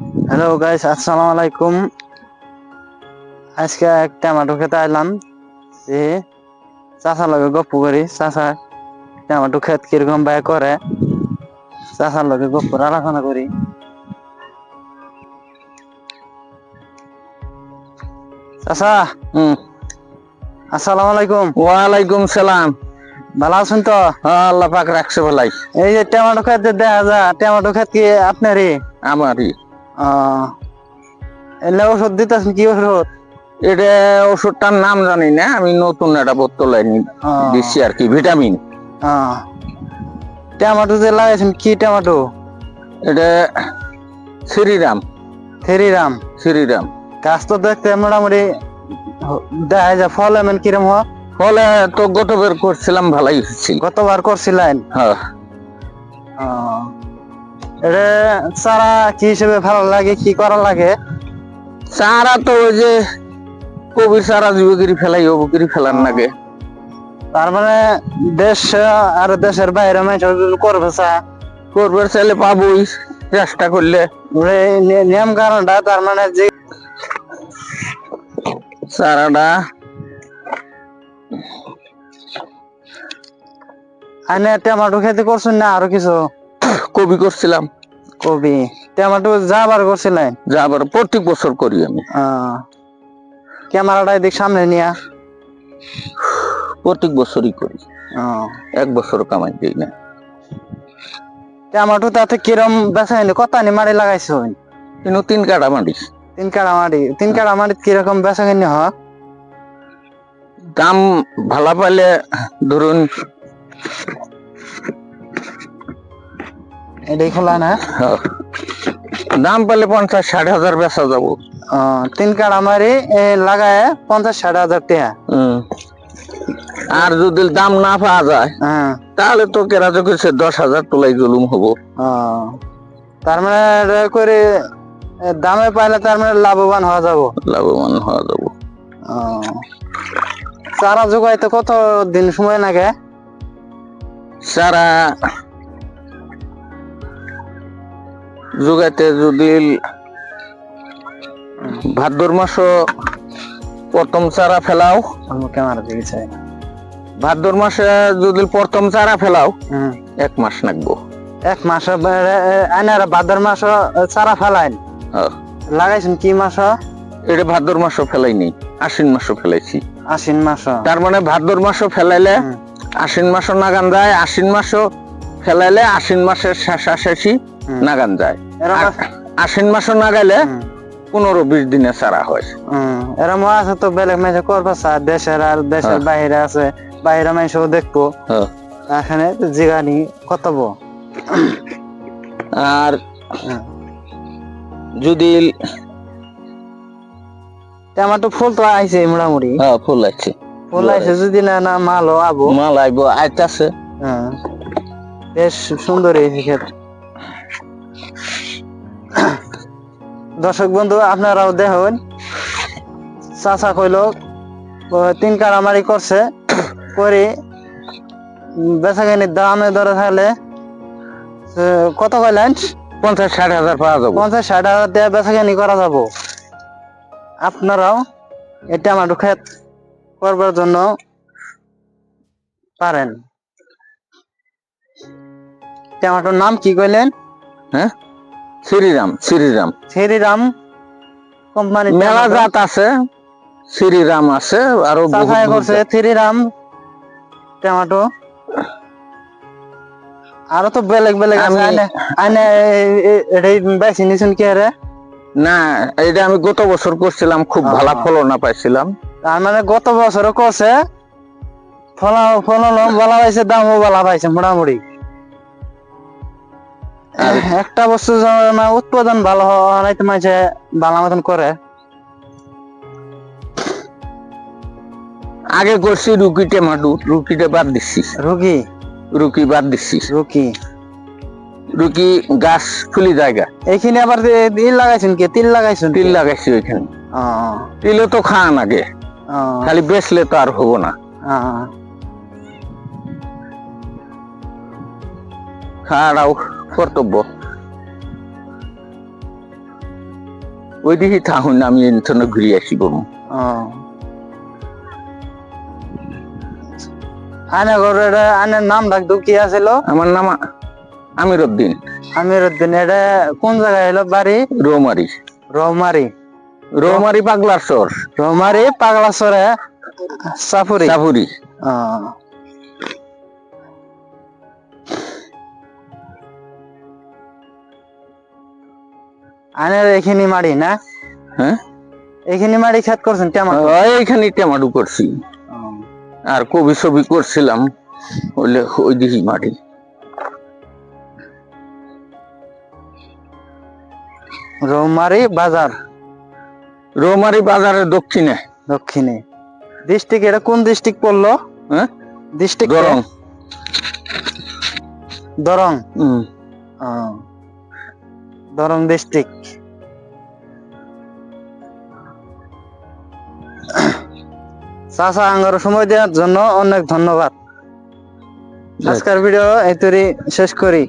Hello guys আসসালামু আলাইকুম আজকে এক টমেটো খেতে আইলাম। যে চাষা লগে গপ্প করি। চাষা টমেটো ক্ষেত কীরকম ব্যয় করে? চাষার লগে গপ্প আলোচনা করি। চাষা হুম। আসসালামু আলাইকুম। ওয়ালাইকুম সালাম। ভালো আছেন তো? হ্যাঁ, আল্লাহ পাক রাখছে ভালাই। এই যে টমেটো যে দেখা যায় টমেটো ক্ষেত কি আপনারই? আমারই। এলে ওষুধ দিতেছেন কি ওষুধ? এটা ওষুধটার নাম জানি না আমি নতুন একটা বোতল দিচ্ছি আর কি ভিটামিন। টমেটো যে লাগাইছেন কি টমেটো? এটা শ্রীরাম। থেরিরাম শ্রীরাম। গাছ তো দেখতে মোটামুটি দেখা যায় ফল এমন কিরম হয়? ফলে তো গত বের করছিলাম ভালাই হচ্ছিল গতবার করছিলেন? হ্যাঁ। এটা চারা কি হিসেবে ভালো লাগে কি করা লাগে? চারা তো ওই যে কবির চারা যুবগিরি ফেলাই অবগিরি ফেলার লাগে তার মানে দেশ আর দেশের বাইরে মানুষ করবে চা? করবার চাইলে পাবই চেষ্টা করলে। নিয়ম কারণটা তার মানে যে চারাটা আনে টমেটো খেতে করছেন না আরও কিছু? কবি করছিলাম। কবি? টমেটো যাবার করছিলেন যা আবার প্রত্যেক বছর করি আমি। ক্যামেরাটা এদিক সামনে নিয়া প্রত্যেক বছরই করি। এক বছর কামাই দিই না। টমেটো তাতে কিরম বেচা হয়নি কত আনি মারি লাগাইছো? কিন্তু তিন কাটা মাটি তিন কাড়া মাটি তিন কাড়া মাটিত কীরকম বেচা কিনি হয় দাম ভালো পাইলে ধরুন এটাই খোলা না? দাম পাইলে পঞ্চাশ ষাট হাজার বেচা যাব। তিন কাড়া মারি এ, লাগায় পঞ্চাশ ষাট হাজার টাকা। আর যদি দাম না পাওয়া যায় হ্যাঁ। তাহলে তো কেরা কইছে দশ হাজার তোলাই জুলুম হব। তার মানে করে দামে পাইলে তার মানে লাভবান হওয়া যাব। লাভবান হওয়া যাব। চারা জোগাইতে কত দিন সময় লাগে? সারা যোগাইতে যদি ভাদ্র মাস প্রথম চারা ফেলাও। ক্যামেরা দিকে চাই? ভাদ্র মাসে যদি প্রথম চারা ফেলাও এক মাস লাগবো এক মাস আইনারা ভাদ্র মাস চারা ফেলাইন। লাগাইছেন কি মাস এটা ভাদ্র মাসও ফেলাই নেই আশ্বিন মাসও ফেলাইছি। আশ্বিন মাস তার মানে ভাদ্র মাসও ফেলাইলে। আশ্বিন মাসও নাগান যায় আশ্বিন মাসও ফেলাইলে আশ্বিন মাসের শেষাশেষি। নাগান যায়। আশ্বিন মাসও নাগাইলে হুম, পনেরো বিশ দিনে চারা হয়। হুম। এরম আছে তো বেলেগ মাসে করবে চা দেশের আর দেশের হ্যাঁ। বাইরে আছে। বাইরে মানুষও দেখব। হ্যাঁ। এখানে জিগানি কত আর যদি যদি তো ফুল তো আইছে মোটামুটি। হ্যাঁ ফুল আছে। ফুল আইছে যদি না না মালও আবো। মাল আইবো আইতাছে। হ্যাঁ। বেশ সুন্দর এই ক্ষেত দর্শক বন্ধু আপনারাও দেখুন। চাচা কইল তিন কারামারি করছে করে। বেচাকেনির দামে ধরে থাকলে কত কইলেন পঞ্চাশ ষাট হাজার পাওয়া যাবে। পঞ্চাশ ষাট হাজার টাকা বেচাকেনি করা যাব। আপনারাও এই টমেটো ক্ষেত করবার জন্য পারেন। টমেটোর নাম কি কইলেন? হ্যাঁ? শ্রীরাম শ্রীরাম। শ্রীরাম কোম্পানি মেলা জাত আছে শ্রীরাম আছে আরও করছে শ্রীরাম টমেটো। আরও তো বেলেগ বেলেগ আছে আনে এটাই বেশি নিছেন কি রে না এটা আমি গত বছর করছিলাম খুব। ভালো ফলনা পাইছিলাম। তার মানে গত বছরও করছে ফলা ফলন বলা পাইছে দামও বলা পাইছে মোটামুটি। আর- একটা বস্তু মানে উৎপাদন ভালো হয় তো মাঝে ভালো মতন করে। আগে করছি রুকি টেমাটু রুকিটা বাদ দিচ্ছি রুগী? রুকি বাদ দিচ্ছি রুকি রুকি গাছ ফুলি জায়গা। এইখানে আবার ই লাগাইছেন কি? তিল লাগাইছেন তিল লাগাইছি ওইখানে। তিলে তো খান আগে। খালি বেচলে তো আর হব না। ও। কর্তব্য। ওই দিকে থাকুন আমি এখানে ঘুরে আসি ও। আনে ঘরে এটা আনের নাম ডাকতো কি আছিল? আমার নাম আমির উদ্দিন আমির উদ্দিন এটা কোন জায়গায় হলো বাড়ি? রৌমারি। রৌমারি। রৌমারি পাগলার চর রৌমারি পাগলাসরে? সাপুরি। চাপুরি ও। এখানে মাড়ি না? হ্যাঁ? এখানে খেত করছেন কেমন এইখানে টেমাটু করছি। আর কবি ছবি করছিলাম ওই দিকে মাটি। রৌমারি বাজার। রৌমারি বাজারের দক্ষিণে। দক্ষিণে। ডিস্ট্রিক্ট এটা কোন ডিস্ট্রিক্ট পড়ল? হ্যাঁ? ডিস্ট্রিক্ট দরং। হুম ও। দরং ডিস্ট্রিক্ট চাচা আঙ্গার সময় দেওয়ার জন্য অনেক ধন্যবাদ। আজকের ভিডিও এই তৈরি শেষ করি।